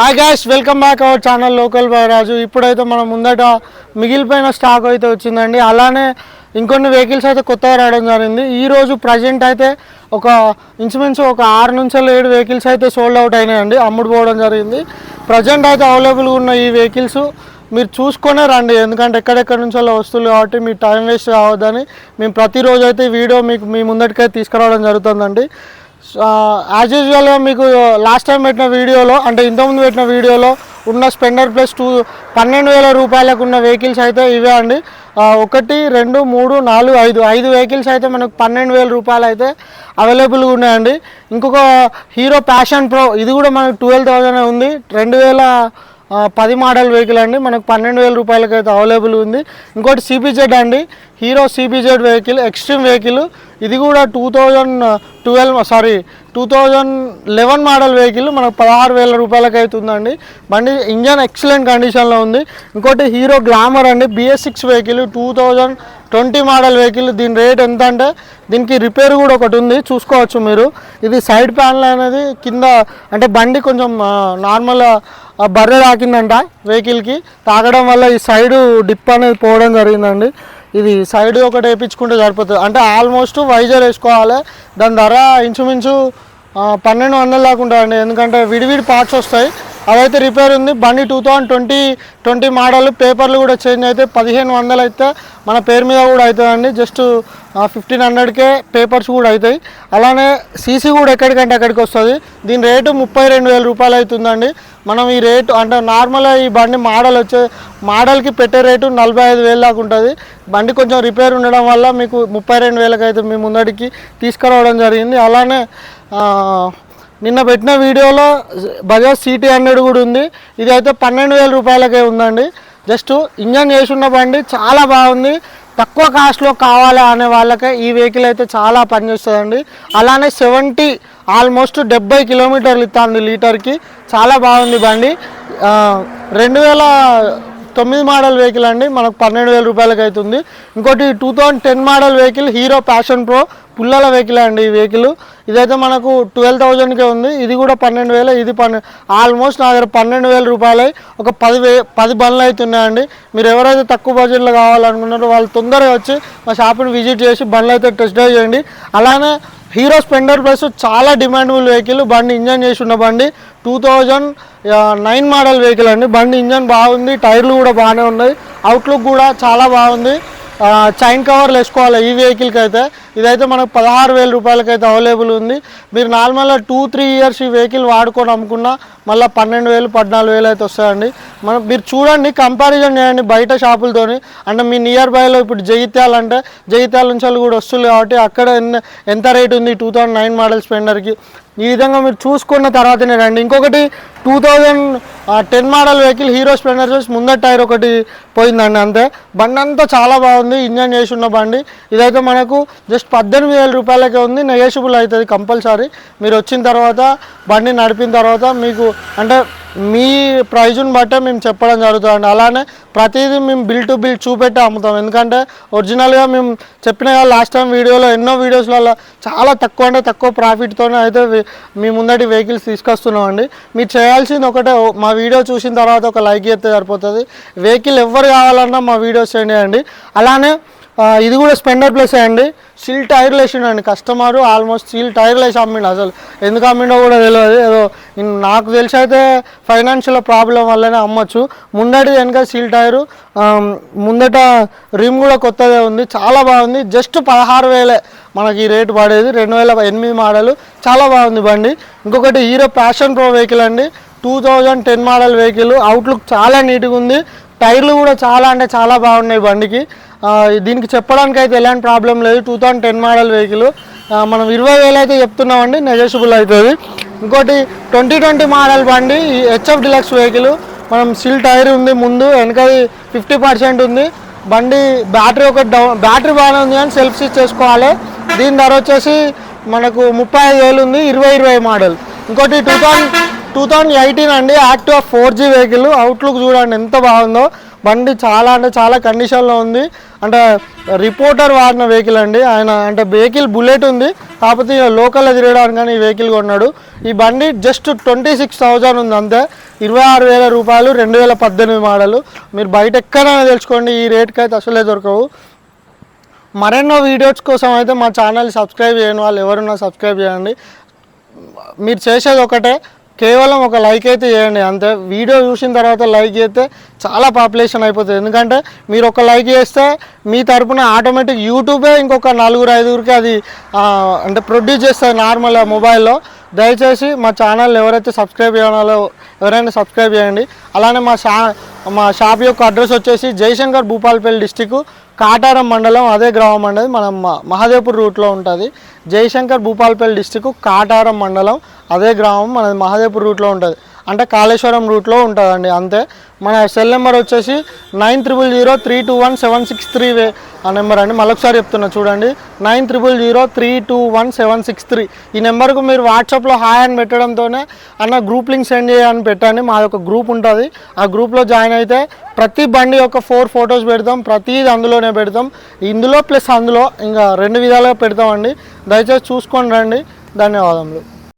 Hi guys welcome back our channel local Raju ఇప్పుడైతే మనం ముందట మిగిలిపోయిన స్టాక్ అయితే వచ్చిందండి. అలానే ఇంకొన్ని వెహికల్స్ అయితే కొత్తగా రావడం జరిగింది. ఈరోజు ప్రజెంట్ అయితే ఒక ఇంచుమించు ఒక ఆరు నుంచి ఏడు వెహికల్స్ అయితే సోల్డ్ అవుట్ అయినాయండి అమ్ముడు పోవడం జరిగింది. ప్రజెంట్ అయితే అవైలబుల్గా ఉన్న ఈ వెహికల్స్ మీరు చూసుకునే రండి. ఎందుకంటే ఎక్కడెక్కడ నుంచో వస్తువులు కాబట్టి మీ టైం వేస్ట్ కావద్దని మేము ప్రతిరోజు అయితే వీడియో మీకు మీ ముందటికైతే తీసుకురావడం జరుగుతుందండి. యాజ్ యూజువల్గా uh, మీకు లాస్ట్ టైం పెట్టిన వీడియోలో అంటే ఇంతకుముందు పెట్టిన వీడియోలో ఉన్న స్పెండర్ ప్లస్ టూ పన్నెండు వేల రూపాయలకు ఉన్న వెహికల్స్ అయితే ఇవే అండి. Uh, ఒకటి రెండు మూడు నాలుగు ఐదు ఐదు వెహికల్స్ అయితే మనకు పన్నెండు వేల రూపాయలు అయితే అవైలబుల్గా ఉన్నాయండి. ఇంకొక హీరో ప్యాషన్ ప్రో ఇది కూడా మనకు ట్వెల్వ్ థౌజండ్ ఉంది. రెండు వేల పది మోడల్ వెహికల్ అండి. మనకు పన్నెండు వేల రూపాయలకి అయితే అవైలబుల్ ఉంది. ఇంకోటి సిబిజెడ్ అండి. Hero CBZ vehicle extreme vehicle. ఇది కూడా two thousand twelve sorry two thousand eleven model vehicle. మనకు పదహారు వేల రూపాయలకి అవుతుందండి బండి ఇంజన్ ఎక్సలెంట్ కండిషన్లో ఉంది. ఇంకోటి హీరో గ్లామర్ అండి. BS six vehicle two thousand twenty model vehicle. దీని రేట్ ఎంత అంటే దీనికి రిపేర్ కూడా ఒకటి ఉంది. చూసుకోవచ్చు మీరు. ఇది సైడ్ ప్యానల్ అనేది కింద అంటే బండి కొంచెం నార్మల్ బర్రె తాకిందంట వెహికల్కి. తాగడం వల్ల ఈ సైడ్ డిప్ అనేది పోవడం జరిగిందండి. ఇది సైడ్ ఒకటి వేయించుకుంటే సరిపోతుంది. అంటే ఆల్మోస్ట్ వైజర్ వేసుకోవాలి. దాని ధర ఇంచుమించు పన్నెండు వందలు దాకా ఉంటుందండి. ఎందుకంటే విడివిడి పార్ట్స్ వస్తాయి. అవైతే రిపేర్ ఉంది. బండి two thousand twenty twenty model పేపర్లు కూడా చేంజ్ అయితే పదిహేను వందలు అయితే మన పేరు మీద కూడా అవుతుందండి. జస్ట్ ఫిఫ్టీన్ హండ్రెడ్కే పేపర్స్ కూడా అవుతాయి. అలానే సీసీ కూడా ఎక్కడికంటే అక్కడికి వస్తుంది. దీని రేటు ముప్పై రెండు వేల రూపాయలు అవుతుందండి. మనం ఈ రేటు అంటే నార్మల్గా ఈ బండి మోడల్ వచ్చే మోడల్కి పెట్టే రేటు నలభై ఐదు వేలు దాకా ఉంటుంది. బండి కొంచెం రిపేర్ ఉండడం వల్ల మీకు ముప్పై రెండు వేలకు మీ ముందడికి తీసుకురావడం జరిగింది. అలానే నిన్న పెట్టిన వీడియోలో బజాజ్ సిటీ హండ్రెడ్ కూడా ఉంది. ఇది అయితే పన్నెండు వేల రూపాయలకే ఉందండి. జస్ట్ ఇంజన్ చేసి ఉన్న బండి చాలా బాగుంది. తక్కువ కాస్ట్లో కావాలి అనే వాళ్ళకే ఈ వెహికల్ అయితే చాలా పనిచేస్తుందండి. అలానే సెవెంటీ ఆల్మోస్ట్ డెబ్బై కిలోమీటర్లు ఇస్తుంది లీటర్కి. చాలా బాగుంది బండి. రెండు వేల తొమ్మిది మోడల్ వెహికల్ అండి. మనకు పన్నెండు వేల రూపాయలకి అవుతుంది ఇంకోటి two thousand ten model vehicle Hero passion pro పుల్లల వెహికల్ అండి ఈ వెహికల్. ఇదైతే మనకు ట్వెల్వ్ థౌజండ్కే ఉంది. ఇది కూడా పన్నెండు వేలు ఇది పన్నెండు ఆల్మోస్ట్ నా దగ్గర పన్నెండు వేల రూపాయలు ఒక పది వే పది బండ్లు అయితే ఉన్నాయండి. మీరు ఎవరైతే తక్కువ బడ్జెట్లో కావాలనుకున్నారో వాళ్ళు తొందరగా వచ్చి మా షాప్ని విజిట్ చేసి బండ్లు అయితే టెస్ట్ డ్రైవ్ చేయండి. అలానే హీరో స్పెండర్ ప్లస్ చాలా డిమాండబుల్ వెహికల్ బండి ఇంజన్ చేసి ఉన్న బండి. Two thousand nine model vehicle అండి. బండి ఇంజన్ బాగుంది టైర్లు కూడా బాగానే ఉన్నాయి. అవుట్లుక్ కూడా చాలా బాగుంది. చైన్ కవర్లు వేసుకోవాలి ఈ వెహికల్కి అయితే. ఇదైతే మనకు పదహారు వేల రూపాయలకైతే అవైలబుల్ ఉంది. మీరు నార్మల్గా టూ త్రీ ఇయర్స్ ఈ వెహికల్ వాడుకొని అమ్ముకున్నా మళ్ళీ పన్నెండు వేలు పద్నాలుగు వేలు అయితే వస్తాయండి. మనం మీరు చూడండి కంపారిజన్ చేయండి బయట షాపులతోని. అంటే మీ నియర్ బైలో ఇప్పుడు జగిత్యాల అంటే జగిత్యాల నుంచి వాళ్ళు కూడా వస్తుంది కాబట్టి అక్కడ ఎంత రేట్ ఉంది టూ థౌజండ్ నైన్ మోడల్ స్పెండర్కి? ఈ విధంగా మీరు చూసుకున్న తర్వాతనే రండి. ఇంకొకటి two thousand ten model vehicle Hero splendor చూసి ముందర టైర్ ఒకటి పోయిందండి అంతే. బండి అంతా చాలా బాగుంది ఇంజన్ చేసి ఉన్న బండి. ఇదైతే మనకు జస్ట్ పద్దెనిమిది వేల రూపాయలకే ఉంది. నెగోషియబుల్ అవుతుంది కంపల్సరీ మీరు వచ్చిన తర్వాత బండి నడిపిన తర్వాత మీకు అంటే మీ ప్రైజుని బట్టే మేము చెప్పడం జరుగుతుంది అలానే ప్రతిదీ మేము బిల్ టు బిల్ చూపెట్టి అమ్ముతాం. ఎందుకంటే ఒరిజినల్గా మేము చెప్పిన లాస్ట్ టైం వీడియోలో ఎన్నో వీడియోస్లలో చాలా తక్కువ అంటే తక్కువ ప్రాఫిట్తోనే అయితే మీ ముందటి వెహికల్స్ తీసుకొస్తున్నామండి. మీరు చేయాల్సింది ఒకటే మా వీడియో చూసిన తర్వాత ఒక లైక్ చేస్తే సరిపోతుంది. వెహికల్ ఎవరు కావాలన్నా మా వీడియోస్ చేయండి. అలానే ఇది కూడా స్పెండర్ ప్లస్ అండి. స్టీల్ టైర్లు వేసిండండి. కస్టమర్ ఆల్మోస్ట్ స్టీల్ టైర్లు వేసి అమ్మిండు అసలు. ఎందుకు అమ్మిండో కూడా తెలియదు. ఏదో నాకు తెలిసి అయితే ఫైనాన్షియల్ ప్రాబ్లం వల్లనే అమ్మొచ్చు. ముందటి వెనక స్టీల్ టైరు. ముందట రిమ్ కూడా కొత్తదే ఉంది. చాలా బాగుంది. జస్ట్ పదహారు వేలే మనకి ఈ రేటు పడేది. రెండు వేల ఎనిమిది మోడలు. చాలా బాగుంది బండి. ఇంకొకటి హీరో ప్యాషన్ ప్రో వెహికల్ అండి. Two thousand ten model vehicle. Outlook చాలా నీట్గా ఉంది. టైర్లు కూడా చాలా అంటే చాలా బాగున్నాయి బండికి. దీనికి చెప్పడానికి అయితే ఎలాంటి ప్రాబ్లం లేదు. Two thousand ten model vehicle. మనం ఇరవై వేలు అయితే చెప్తున్నామండి నెగోషియబుల్ అవుతుంది ఇంకోటి ట్వంటీ ట్వంటీ మోడల్ బండి హెచ్ఎఫ్ డిలక్స్ వెహికల్ మనం సిల్ టైర్ ఉంది ముందు వెనకది ఫిఫ్టీ పర్సెంట్ ఉంది. బండి బ్యాటరీ ఒక డౌన్ బ్యాటరీ బాగానే ఉంది అని సెల్ఫ్ స్విచ్ చేసుకోవాలి. దీని ధర వచ్చేసి మనకు ముప్పై ఐదు వేలు ఉంది ఇరవై ఇరవై మోడల్. ఇంకోటి two thousand two thousand eighteen అండి active four G vehicle outlook చూడండి ఎంత బాగుందో. బండి చాలా అంటే చాలా కండిషన్లో ఉంది. అంటే రిపోర్టర్ వాడిన వెహికల్ అండి. ఆయన అంటే వెహికల్ బుల్లెట్ ఉంది. కాకపోతే లోకల్లో తిరగడానికి కానీ ఈ వెహికల్ కొన్నాడు. ఈ బండి జస్ట్ ట్వంటీ సిక్స్ థౌజండ్ ఉంది అంతే. ఇరవై ఆరు వేల రూపాయలు రెండు వేల పద్దెనిమిది మోడలు. మీరు బయట ఎక్కడైనా తెలుసుకోండి ఈ రేట్కి అయితే అసలే దొరకవు. మరెన్నో వీడియోస్ కోసం అయితే మా ఛానల్ సబ్స్క్రైబ్ చేయని వాళ్ళు ఎవరున్నా సబ్స్క్రైబ్ చేయండి. మీరు చేసేది ఒకటే కేవలం ఒక లైక్ అయితే చేయండి. అంతే వీడియో చూసిన తర్వాత లైక్ చేస్తే చాలా పాపులేషన్ అయిపోతుంది. ఎందుకంటే మీరు ఒక లైక్ చేస్తే మీ తరపున ఆటోమేటిక్ యూట్యూబే ఇంకొక నలుగురు ఐదుగురికి అది అంటే ప్రొడ్యూస్ చేస్తుంది నార్మల్ మొబైల్లో దయచేసి మా ఛానల్ ఎవరైతే సబ్స్క్రైబ్ చేయాలో ఎవరైనా సబ్స్క్రైబ్ చేయండి. అలానే మా షా మా షాప్ యొక్క అడ్రస్ వచ్చేసి జయశంకర్ భూపాలపల్లి డిస్టిక్ కాటారం మండలం అదే గ్రామం అనేది మనం మహాదేవ్పూర్ రూట్లో ఉంటుంది. జయశంకర్ భూపాలపల్లి డిస్టిక్ కాటారం మండలం అదే గ్రామం మనది మహాదేవ్పూర్ రూట్లో ఉంటుంది. అంటే కాళేశ్వరం రూట్లో ఉంటుందండి అంతే. మన సెల్ నెంబర్ వచ్చేసి nine triple zero three two one seven six three వే ఆ నెంబర్ అండి. మళ్ళొకసారి చెప్తున్నా చూడండి. Nine triple zero three two one seven six three. ఈ నెంబర్కు మీరు వాట్సాప్లో హాయ్ అని పెట్టడంతోనే అన్న గ్రూప్ లింక్ సెండ్ చేయని పెట్టండి. మాది ఒక గ్రూప్ ఉంటుంది. ఆ గ్రూప్లో జాయిన్ అయితే ప్రతి బండి యొక్క ఫోర్ ఫొటోస్ పెడతాం. ప్రతిది అందులోనే పెడతాం. ఇందులో ప్లస్ అందులో ఇంకా రెండు విధాలుగా పెడతామండి. దయచేసి చూసుకొని రండి. ధన్యవాదములు.